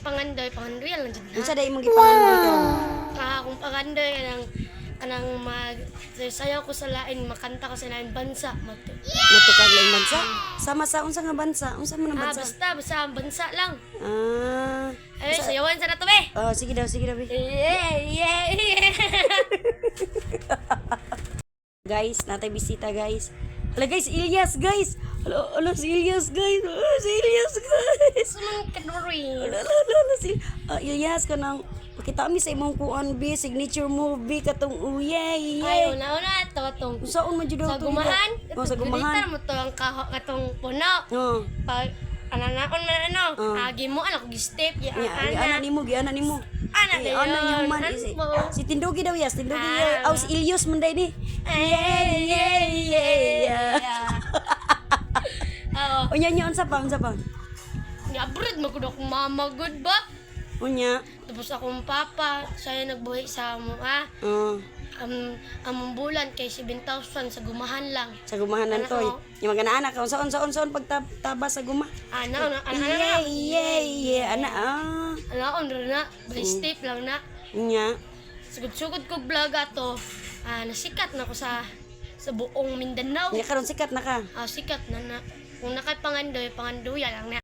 pangandoy, pangandoy lang dyan na. Unsa day imong gipangalan ko? Ah, kung pangandoy, kanang, kanang mag, sayaw ko sa lain, makanta ko sa lain bansa. Mag, Matukag lang bansa. Sama sa unsa nga bansa? Unsa man ang ah, bansa? basta, basta ang bansa lang. Ah. Ay, sayawan sa na to, be! Oh, sige daw, sige daw. be. Yeah, yeah, yeah. Guys, natay bisita guys. Hala guys, Ilyas guys. Hala, hala si Ilyas guys. Hala, si Ilyas guys. Sumang kanuri. Hala, hala, si ah, Ilyas ka nang pakita mi sa imong kuan bi signature movie katong uyay. Ay, Uyay. una-una, ito, itong Unsaon man jud sa to, gumahan. Oh, sa gumahan. mo to ang kaho, katong puno. Oh. Pag, ananaon man ano, Oh. agi mo, anak gistep, ya, Ya, ana. ana nimo, gi ana nimo. Ana Eh, na ana yun. yung man. Ano Si, mo? si Tindugi daw yas, Tindugi. Ah. Ah. si Ilyos man day ni. Ay, yeah, yeah. Oo. Unya nya unsa pa, unsa pa? Abroad, magkudok mama, good ba? Unya. Tapos akong papa, siya yung nagbuhay sa mga Oh. um, among bulan kay 7,000 sa gumahan lang. Sa gumahanan Anak to. ko. Yung mga anak unsa unsa unsa pagtaba sa guma. Ano, ano, ano, ano, Yeah, yeah, yeah. Ana ah. ano, ano, na, by step lang na. Unya. Sugod-sugod ko vlog ato, ah, nasikat na ko sa sa buong Mindanao. Nya karon sikat na ka. Ah, sikat na na. Kung nakay pangandoy, pangandoya lang na.